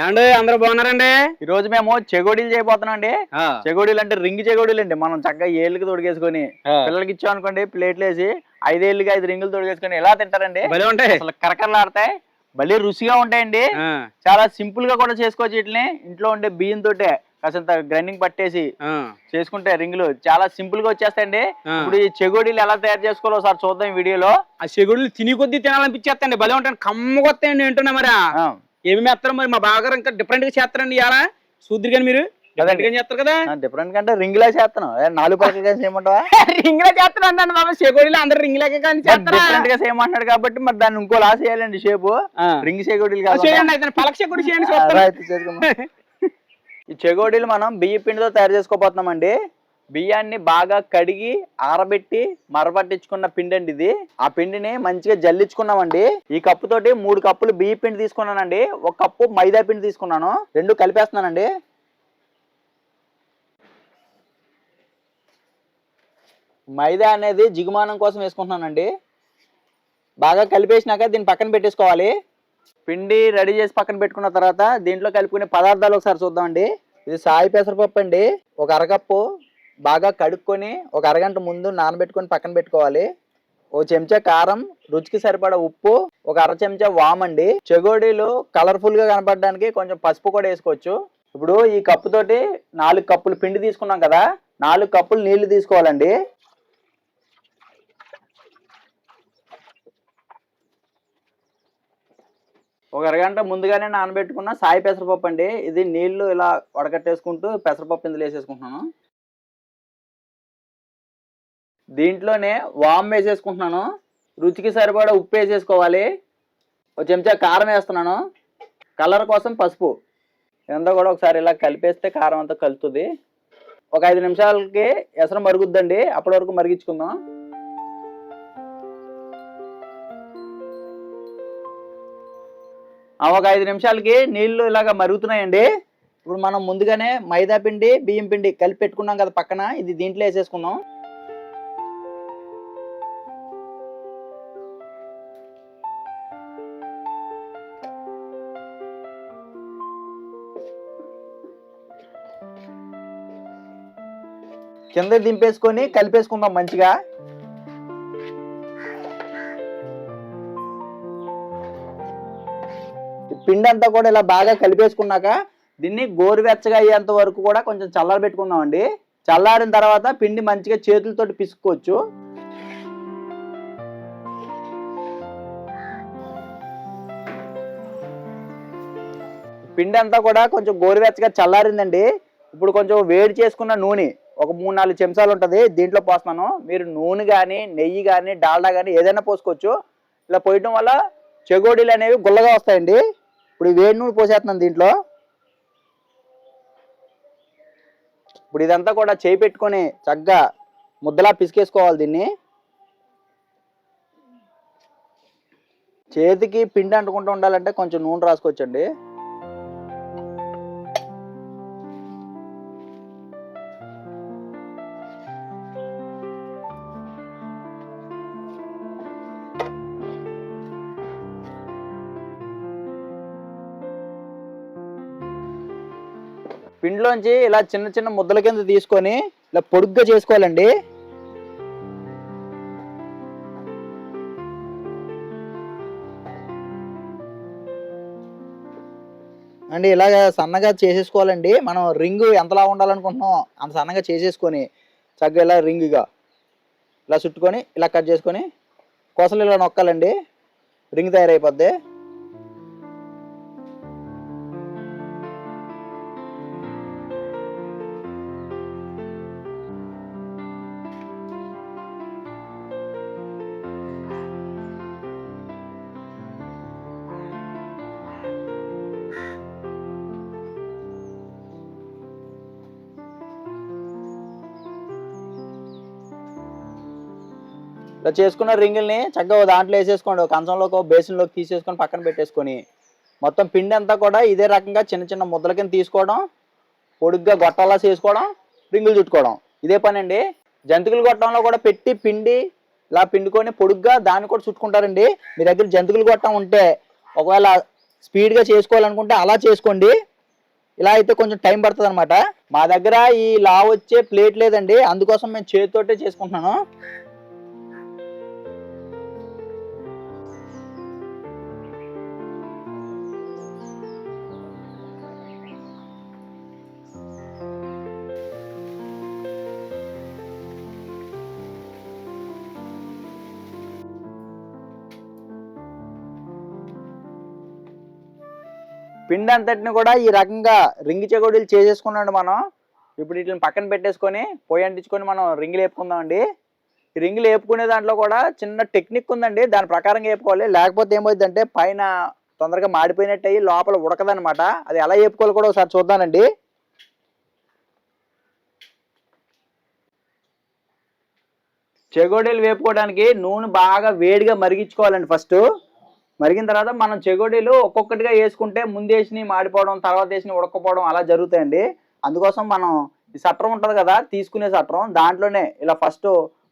ఏమండి? అందరూ బాగున్నారండి? ఈ రోజు మేము చెగోడీలు చేయబోతున్నాం అండి చెగోడీలు అంటే రింగ్ చెగోడీలు అండి మనం చక్కగా ఏళ్ళకి తొడిగేసుకొని. పిల్లలకి ఇచ్చాం అనుకోండి ప్లేట్లు వేసి ఐదేళ్ళకి ఐదు రింగులు తొడిగేసుకొని ఎలా తింటారండి? భలే ఉంటాయి. అసలు కరకరలాడతాయి భలే రుచిగా ఉంటాయండి. చాలా సింపుల్గా కూడా చేసుకోవచ్చు వీటిని. ఇంట్లో ఉండే బియ్యం తోటే కాసంత గ్రైండింగ్ పట్టేసి. చేసుకుంటే రింగులు చాలా సింపుల్గా వచ్చేస్తాయండి. ఇప్పుడు ఈ చెగోడీలు ఎలా తయారు చేసుకోవాలో ఒకసారి చూద్దాం ఈ వీడియోలో. ఆ చెగుడులు తిని కొద్దీ తినాలనిపించేస్తండి భలే ఉంటాయి. కమ్మ కొత్తాయండి ఏంటున్నా మరి. ఏమి చేస్తారు మరి? మా బాగా ఇంకా డిఫరెంట్గా చేస్తారండి ఇలా చూద్దరు కానీ మీరు చేస్తారు కదా? డిఫరెంట్ కంటే నాలుగు పక్కల కలిసి చేయమంటావా? రింగ్లో బాబా. అందరు రింగ్ లాగే కానీ చేస్తారా? డిఫరెంట్గా చేయమంటున్నాడు కాబట్టి మరి దాన్ని ఇంకో లా చేయాలండి షేపు. రింగ్ చేయండి అయితే పలక చేయండి. ఈ చెగోడీలు మనం బియ్య పిండితో తయారు చేసుకోబోతున్నామండి. బియ్యాన్ని బాగా కడిగి ఆరబెట్టి మరపట్టించుకున్న పిండి అండి ఇది. ఆ పిండిని మంచిగా జల్లించుకున్నామండి. ఈ కప్పుతోటి మూడు కప్పులు బియ్య పిండి తీసుకున్నానండి. ఒక కప్పు మైదా పిండి తీసుకున్నాను. రెండు కలిపేస్తున్నానండి. మైదా అనేది జిగుమానం కోసం వేసుకుంటున్నానండి. బాగా కలిపేసినాక దీన్ని పక్కన పెట్టేసుకోవాలి. పిండి రెడీ చేసి పక్కన పెట్టుకున్న తర్వాత దీంట్లో కలుపుకునే పదార్థాలు ఒకసారి చూద్దామండి. ఇది సాయి పెసరపప్పు అండి. ఒక అరకప్పు బాగా కడుక్కొని ఒక అరగంట ముందు నానబెట్టుకొని పక్కన పెట్టుకోవాలి. ఓ చెంచా కారం రుచికి సరిపడా ఉప్పు ఒక అర చెంచా వామ్ అండి. చెగోడీలు కలర్ఫుల్గా కనపడడానికి కొంచెం పసుపు కూడా వేసుకోవచ్చు. ఇప్పుడు ఈ కప్పుతోటి నాలుగు కప్పులు పిండి తీసుకున్నాం కదా నాలుగు కప్పులు నీళ్ళు తీసుకోవాలండి. ఒక అరగంట ముందుగానే నానబెట్టుకున్న సాయి పెసరపప్పు అండి. ఇది నీళ్ళు ఇలా వడకట్టేసుకుంటూ పెసరపప్పు ఇందులో వేసేసుకుంటున్నాను. దీంట్లోనే వామ్ వేసేసుకుంటున్నాను. రుచికి సరిపడా ఉప్పు వేసేసుకోవాలి. ఒక చెంచా కారం వేస్తున్నాను. కలర్ కోసం పసుపు. ఇదంతా కూడా ఒకసారి ఇలా కలిపేస్తే కారం అంతా కలుతుంది. ఒక ఐదు నిమిషాలకి ఎసరు మరుగుద్దండి. అప్పటి వరకు మరిగించుకుందాం. ఒక ఐదు నిమిషాలకి నీళ్ళు ఇలాగ మరుగుతున్నాయండి. ఇప్పుడు మనం ముందుగానే మైదా పిండి బియ్యం పిండి కలిపి పెట్టుకున్నాం కదా పక్కన. ఇది దీంట్లో వేసేసుకుందాం. కింద దింపేసుకొని కలిపేసుకుందాం మంచిగా. పిండి అంతా కూడా ఇలా బాగా కలిపేసుకున్నాక దీన్ని గోరువెచ్చగా అయ్యేంత వరకు కూడా కొంచెం చల్లారి పెట్టుకుందాం అండి చల్లారిన తర్వాత పిండి మంచిగా చేతులతోటి పిసుకోవచ్చు పిండి అంతా కూడా కొంచెం గోరువెచ్చగా చల్లారిందండి. ఇప్పుడు కొంచెం వేడి చేసుకున్న నూనె. ఒక మూడు నాలుగు చెంచాలు ఉంటుంది దీంట్లో పోస్తున్నాను. మీరు నూనె కానీ నెయ్యి కానీ డాల్డా కానీ ఏదైనా పోసుకోవచ్చు. ఇలా పోయటం వల్ల చెగోడీలు అనేవి గుల్లగా వస్తాయండి. ఇప్పుడు వేడి నూనె పోసేస్తున్నాను దీంట్లో. ఇప్పుడు ఇదంతా కూడా చేయి పెట్టుకొని చక్కగా ముద్దలా పిసికేసుకోవాలి దీన్ని. చేతికి పిండి అంటుకుంటూ ఉండాలంటే కొంచెం నూనె రాసుకోవచ్చండి. పిండిలోంచి ఇలా చిన్న చిన్న ముద్దల కింద తీసుకొని ఇలా పొడుగ్గా చేసుకోవాలండి. అండి ఇలాగ సన్నగా చేసేసుకోవాలండి. మనం రింగ్ ఎంతలా ఉండాలనుకుంటున్నాం అంత సన్నగా చేసేసుకొని చక్కగా ఇలా రింగ్గా ఇలా చుట్టుకొని ఇలా కట్ చేసుకొని కొసలు ఇలా నొక్కాలండి. రింగ్ తయారైపోద్ది. ఇలా చేసుకున్న రింగుల్ని చక్కగా దాంట్లో వేసేసుకోండి. కంచంలోకి ఒక బేసిన్లోకి తీసేసుకొని పక్కన పెట్టేసుకొని. మొత్తం పిండి అంతా కూడా ఇదే రకంగా చిన్న చిన్న ముద్దల కింద తీసుకోవడం పొడుగ్గా గొట్టాలా చేసుకోవడం రింగులు చుట్టుకోవడం. ఇదే పని అండి జంతికలు గొట్టంలో కూడా పెట్టి పిండి ఇలా పిండుకొని పొడుగ్గా దాన్ని కూడా చుట్టుకుంటారండి. మీ దగ్గర జంతికలు గొట్టం ఉంటే ఒకవేళ స్పీడ్గా చేసుకోవాలనుకుంటే అలా చేసుకోండి. ఇలా అయితే కొంచెం టైం పడుతుంది అనమాట మా దగ్గర ఈ లా వచ్చే ప్లేట్ లేదండి. అందుకోసం మేము చేతితోటే చేసుకుంటున్నాను. పిండి అంతటిని కూడా ఈ రకంగా రింగి చెగోడీలు చేసేసుకున్నాడు మనం. ఇప్పుడు వీటిని పక్కన పెట్టేసుకొని పొయ్యి అంటించుకొని మనం రింగులు వేపుకుందామండి అండి రింగులు వేపుకునే దాంట్లో కూడా చిన్న టెక్నిక్ ఉందండి. దాని ప్రకారంగా వేపుకోవాలి. లేకపోతే ఏమవుతుందంటే పైన తొందరగా మాడిపోయినట్టు అయ్యి లోపల ఉడకదనమాట అది ఎలా వేపుకోవాలి కూడా ఒకసారి చూద్దానండి చెగోడీలు వేపుకోవడానికి నూనె బాగా వేడిగా మరిగించుకోవాలండి ఫస్ట్. మరిగిన తర్వాత మనం చెగోడీలు ఒక్కొక్కటిగా వేసుకుంటే ముందు వేసినవి మాడిపోవడం తర్వాత వేసినవి ఉడకపోవడం అలా జరుగుతాయండి. అందుకోసం మనం ఈ సట్రం ఉంటుంది కదా తీసుకునే సట్రం దాంట్లోనే ఇలా ఫస్ట్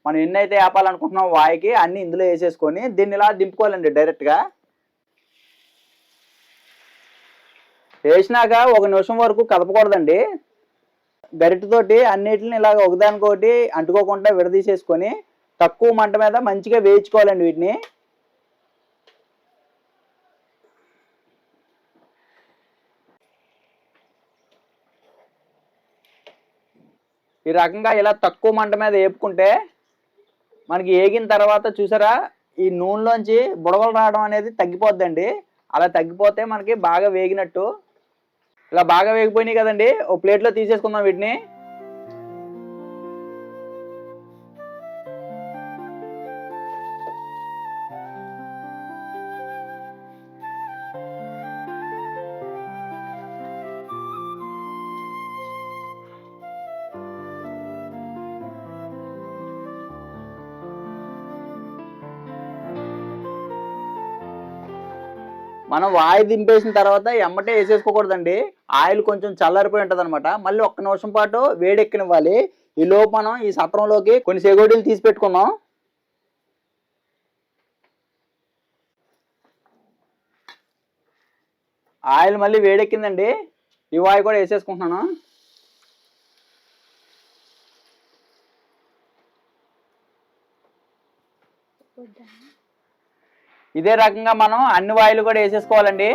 మనం ఎన్నైతే ఆపాలనుకుంటున్నాం వాయికి అన్ని ఇందులో వేసేసుకొని దీన్ని ఇలా దింపుకోవాలండి డైరెక్ట్గా. వేసినాక ఒక నిమిషం వరకు కదపకూడదండి. గరిటతోటి అన్నిటిని ఇలాగ ఒకదానికోటి అంటుకోకుండా విడదీసేసుకొని తక్కువ మంట మీద మంచిగా వేయించుకోవాలండి వీటిని. ఈ రకంగా ఇలా తక్కువ మంట మీద వేపుకుంటే మనకి ఏగిన తర్వాత చూసారా ఈ నూనెలోంచి బుడగలు రావడం అనేది తగ్గిపోద్దండి. అలా తగ్గిపోతే మనకి బాగా వేగినట్టు. ఇలా బాగా వేగిపోయినాయి కదండి. ఓ ప్లేట్లో తీసేసుకుందాం వీటిని. మనం వాయి దింపేసిన తర్వాత ఎమ్మటే వేసేసుకోకూడదండి. ఆయిల్ కొంచెం చల్లారిపోయి ఉంటుంది అనమాట మళ్ళీ ఒక్క నిమిషం పాటు వేడెక్కనివ్వాలి. ఈ లోపు మనం ఈ సత్రంలోకి కొన్ని సెగోడీలు తీసి పెట్టుకున్నాం ఆయిల్ మళ్ళీ వేడెక్కిందండి. ఈ వాయి కూడా వేసేసుకుంటున్నాను. ఇదే రకంగా మనం అన్ని వాయిలు కూడా వేసేసుకోవాలండి.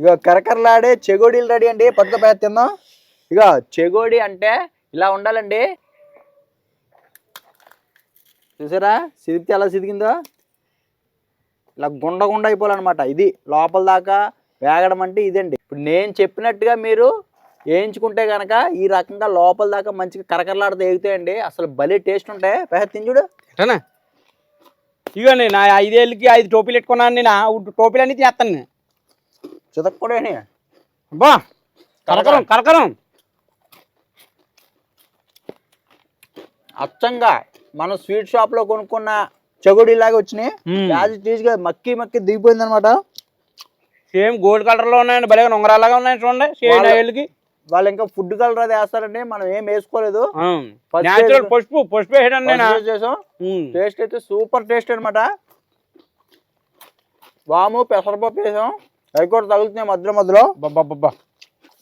ఇక కరకరలాడే చెగోడీలు రెడీ అండి. పట్టుకపోయి తిందాం. ఇక చెగోడి అంటే ఇలా ఉండాలండి. చూసారా? సిదిపితే ఎలా సిదిగిందో? ఇలా గుండ గుండ అయిపోవాలన్నమాట. ఇది లోపల దాకా వేగడం అంటే ఇదండి. ఇప్పుడు నేను చెప్పినట్టుగా మీరు వేయించుకుంటే కనుక ఈ రకంగా లోపల దాకా మంచిగా కరకరలాడుతూ ఎగుతాయండి అసలు భలే టేస్ట్ ఉంటాయి. పెద్ద తింజుడు ఎట్టనా ఇగోండి నా ఐదేళ్ళకి ఐదు టోపీలు పెట్టుకున్నాను నేను. టోపీలు అన్నీ తీస్తాను నేను. చితక్కూడే బా కరకరం కరకరం. అచ్చంగా మనం స్వీట్ షాప్లో కొనుక్కున్న చెగుడిలాగా వచ్చినాయి. యాజ్ ఇట్గా మక్కి మక్కి దిగిపోయింది అనమాట సేమ్ గోల్డ్ కలర్లో ఉన్నాయండి భలే ఉంగరాలాగా ఉన్నాయి చూడండి సేమ్ వాళ్ళ- ఇంకా ఫుడ్ కలర్ అది వేస్తారండి మనం ఏం వేసుకోలేదు. పసుపు పసుపు వేయడం నేను. First చేసాం. టేస్ట్ అయితే సూపర్ టేస్ట్ అనమాట వాము పెసరపప్పు వేసాం. అవి కూడా తగులుతున్నాయి మధ్యలో మధ్యలో. బాబా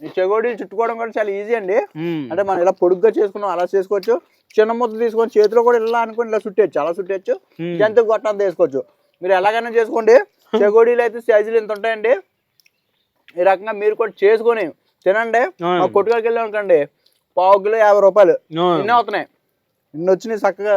ఈ చెగోడీలు చుట్టుకోవడం కూడా చాలా ఈజీ అండి. అంటే మనం ఇలా పొడుగ్గా చేసుకున్నాం అలా చేసుకోవచ్చు. చిన్న ముద్ద తీసుకొని చేతిలో కూడా ఇలా అనుకుని ఇలా చుట్టేయచ్చు అలా చుట్టేయచ్చు. జంతు గొట్టంత వేసుకోవచ్చు. మీరు ఎలాగైనా చేసుకోండి. చెగోడీలు అయితే సైజులు ఇంత ఉంటాయండి. ఈ రకంగా మీరు కూడా చేసుకొని తినండి. కొట్టుకోకి వెళ్ళాం అనుకోండి పావు కిలో యాభై రూపాయలు. ఎన్ని అవుతున్నాయి. ఇన్ని వచ్చినాయి చక్కగా.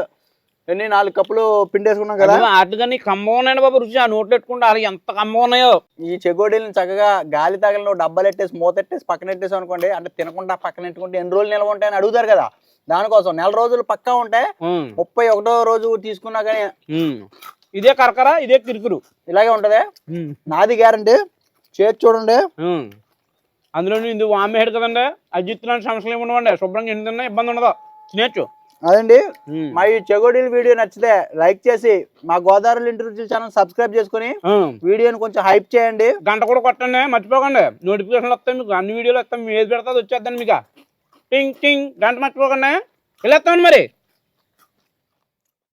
ఎన్ని నాలుగు కప్పులు పిండి వేసుకున్నాం కదా? అదిగో వాటికని కమ్మ ఉన్నాయండి బాబు రుచి. ఆ నోట్లో పెట్టుకుంటే అలా ఎంత కమ్మ ఉన్నాయో. ఈ చెగోడీలను చక్కగా గాలి తగలను డబ్బాలు ఎట్టేసి మూత ఎట్టేసి పక్కన ఎట్టేసి అనుకోండి అంటే తినకుండా పక్కన పెట్టుకుంటే ఎన్ని రోజులు నిల్వ ఉంటాయని అడుగుతారు కదా. దానికోసం నెల రోజులు పక్కా ఉంటే ముప్పై ఒకటో రోజు తీసుకున్నా కానీ. ఇదే కరకర ఇదే కిరుకురు ఇలాగే ఉంటది? నాది గ్యారంటీ. చేతి చూడండి. అందులో ఇది వామేడు కదండి? అజిత్ లాంటి సమస్యలు ఏమి ఉండవండి? శుభ్రంగా ఎన్ని తిన్నా ఇబ్బంది ఉండదు. తినేచ్చు అదండి. మా ఈ చెగోడీల వీడియో నచ్చితే లైక్ చేసి మా గోదావరి ఇంటి రుచుల ఛానల్ సబ్స్క్రైబ్ చేసుకుని. వీడియోని కొంచెం హైప్ చేయండి. గంట కూడా కొట్టండి మర్చిపోకండి. నోటిఫికేషన్లు వస్తాయి మీకు. అన్ని వీడియోలు వస్తాయి. ఏది పెడతా అది వచ్చేద్దండి మీకు. టింగ్ టింగ్. గంట మర్చిపోకండి. వెళ్ళేస్తామండి మరి.